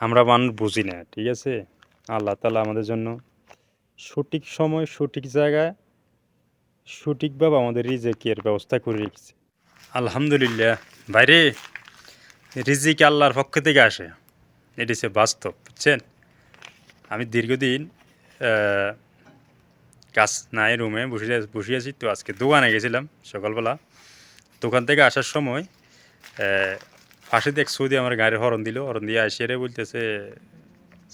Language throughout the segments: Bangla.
আমরা মানুষ বুঝি না, ঠিক আছে? আল্লাহ তালা আমাদের জন্য সঠিক সময়, সঠিক জায়গায় সঠিকভাবে আমাদের রিজেকের ব্যবস্থা করে রেখেছে। আলহামদুলিল্লাহ। বাইরে রিজিক আল্লাহর পক্ষ থেকে আসে। এটি হচ্ছে বাস্তব, বুঝছেন? আমি দীর্ঘদিন কাজ নাই, রুমে বসে বসে আছি। তো আজকে দোকানে গেছিলাম সকালবেলা। দোকান থেকে আসার সময় পাশে দেখ সৌদি আমার গাড়ির হরণ দিল, হরণ দিয়ে আসিয়ে রে বলতেছে,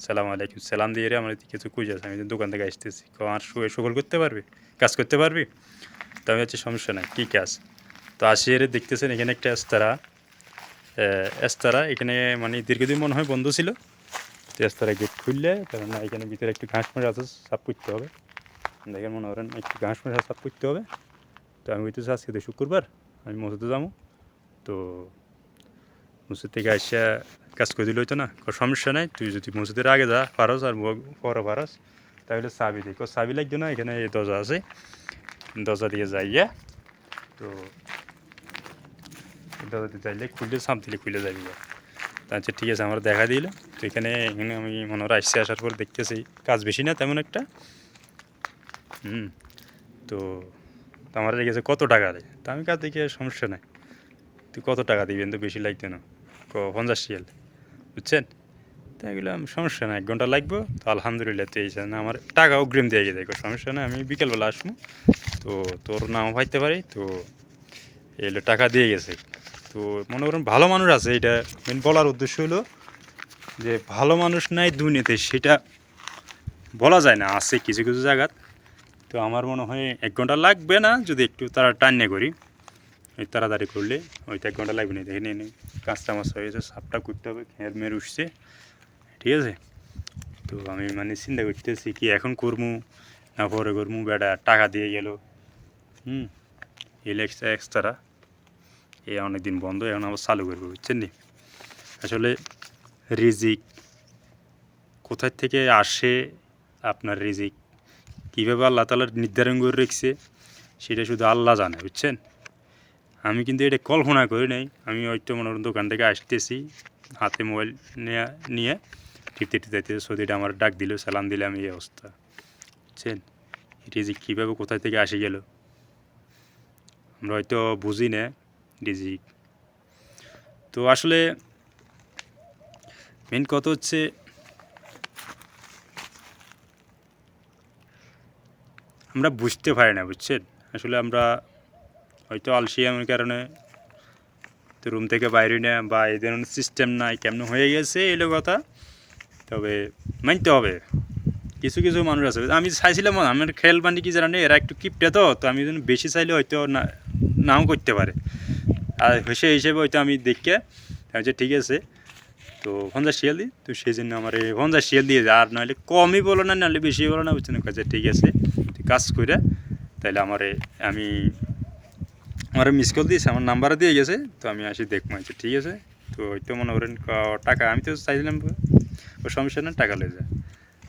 সালাম আলাইকুম, সালাম দিয়ে রে, আমার কিছু আছে, আমি দোকান থেকে আসতেছি। আর শুয়ে সকল করতে পারবি? কাজ করতে পারবি? তো আমি হচ্ছে সমস্যা নাই, কী কাজ? তো আসিয়ে রে দেখতেছেন এখানে একটা এস্তারা। এস্তারা এখানে মানে দীর্ঘদিন মনে হয় বন্ধ ছিল। তো এস্তারা গেট খুললে কারণ না এখানে ভিতরে একটু ঘাস মারা আছে, সাফ করতে হবে। দেখেন মনে করেন একটু ঘাস মারা সাফ করতে হবে। তো আমি বলতেছি, আজকে তো শুক্রবার, আমি মসজিদে যাব। তো মসজিদ থেকে আসা কাজ করে দিলে হইতো না, কোনো সমস্যা নাই। তুই যদি মসজিদের আগে যা পারস আর ব- পরে পারস, তাহলে চাবি দিই চাবি লাগবে না, এখানে এই দরজা আছে। দরজা দিয়ে যাইয়া, তো দরজা দিয়ে যাইলে খুললে সাপ দিলে খুলে যাবি। আচ্ছা ঠিক আছে, আমার দেখা দিল। তো এখানে এখানে আমি মনে হয় আসছে, আসার পর দেখতেছি কাজ বেশি না তেমন একটা। হুম, তো আমার লেগেছে কত টাকা দেয় তা আমি কাজ দেখে, সমস্যা নাই। তুই কত টাকা দিবেন তো বেশি লাগতো না। পঞ্চাশ শিয়াল বুঝছেন? তাই বললাম, সমস্যা নাই, এক ঘণ্টা লাগবে। তো আলহামদুলিল্লাহ তো এই না, আমার টাকা অগ্রিম দিয়ে গেছে কোনো সমস্যা নাই, আমি বিকেলবেলা আসব। তো তোর নাম ভাইতে পারি, তো এলো টাকা দিয়ে গেছে। তো মনে করেন ভালো মানুষ আছে এটা মেন বলার উদ্দেশ্য হলো যে ভালো মানুষ নাই দুনিয়াতে, সেটা বলা যায় না, আছে কিছু কিছু জায়গাত। তো আমার মনে হয় এক ঘণ্টা লাগবে না, যদি একটু তারা টান্নে করি। তাড়াতাড়ি করলে ওইটা এক লাগবে না, দেখে নিয়ে কাঁচটা মাছ হয়ে গেছে সাপটা করতে হবে খেয়ার মেয়ের উঠছে। ঠিক আছে? তো আমি মানে চিন্তা করতেছি কি এখন করব না পরে করব বেটা, টাকা দিয়ে গেল। হুম? এল এক্সট্রা এ অনেক দিন বন্ধ, এখন আবার চালু করব, বুঝছেন নি? আসলে রিজিক কোথায় থেকে আসে আপনার রিজিক? কীভাবে আল্লাহ তালা নির্ধারণ করে রেখেছে, সেটা শুধু আল্লাহ জানে, বুঝছেন? আমি কিন্তু এটা কল্পনা করি নাই। আমি হয়তো মনে দোকান থেকে আসতেছি, হাতে মোবাইল নিয়ে নিয়ে টিপতে টিপতে সৌদিটা আমার ডাক দিল, সালাম দিলাম এই অবস্থা। বুঝছেন? রিজিক কীভাবে কোথায় থেকে আসে গেল? আমরা হয়তো বুঝি না রিজিক তো আসলে মেন কথা হচ্ছে আমরা বুঝতে পারি না, বুঝছেন? আসলে আমরা হয়তো আলসিয়ামের কারণে তো রুম থেকে বাইরে না বা এই ধরনের সিস্টেম নাই, কেমন হয়ে গেছে এলো কথা। তবে মানতে হবে। কিছু কিছু মানুষ আছে। আমি চাইছিলাম আমার খেল মানে কি জানে, এরা একটু কিপটে তো তো আমি যেন বেশি চাইলে হয়তো না, নাও করতে পারে। আর সে হিসেবে হয়তো আমি দেখে যে ঠিক আছে। তো পঞ্চাশ শিয়াল দিই তো সেই জন্য আমার এই পঞ্চাশ শিয়াল দিয়ে আর নাহলে কমই বলো না, নাহলে বেশি বলো না, বুঝছেন? কাছে ঠিক আছে কাজ করে তাহলে আমার আমি আমার মিস কল দিয়েছে, আমার নাম্বার দিয়ে গেছে, তো আমি আসি দেখব আচ্ছা ঠিক আছে? তো ওই তো মনে করেন টাকা, আমি তো চাইছিলাম, ও সমস্যা না, টাকা লয়ে যায়।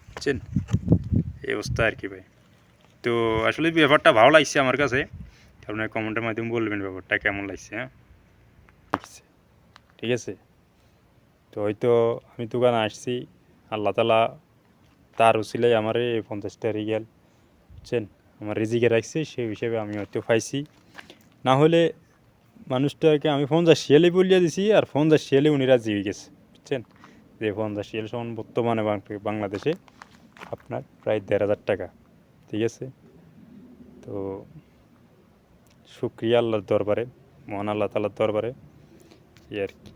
বুঝছেন? এই অবস্থা আর কি ভাই। তো আসলে ব্যাপারটা ভালো লাগছে আমার কাছে। আপনার কমেন্টের মাধ্যমে বলবেন ব্যাপারটা কেমন লাগছে হ্যাঁ? ঠিক আছে? তো হয়তো আমি দোকানে আসছি, আল্লাহ তালা তার উচিলাই আমার এই পঞ্চাশটা রিগেল বুঝছেন? আমার রিজিকে রাখছি, সেই হিসেবে আমি হয়তো পাইছি। না হলে মানুষটাকে আমি পঞ্চাশ শিয়ালে বলিয়ে দিছি আর পঞ্চাশ শিয়ালে উনিরা হয়ে গেছে, বুঝছেন? যে পঞ্চাশ শিয়াল সমান বর্তমানে বাংলাদেশে আপনার প্রায় দেড় হাজার টাকা, ঠিক আছে? তো সুক্রিয়া আল্লাহর দরবারে, মহান আল্লাহ তালার দরবারে, এই আর কি।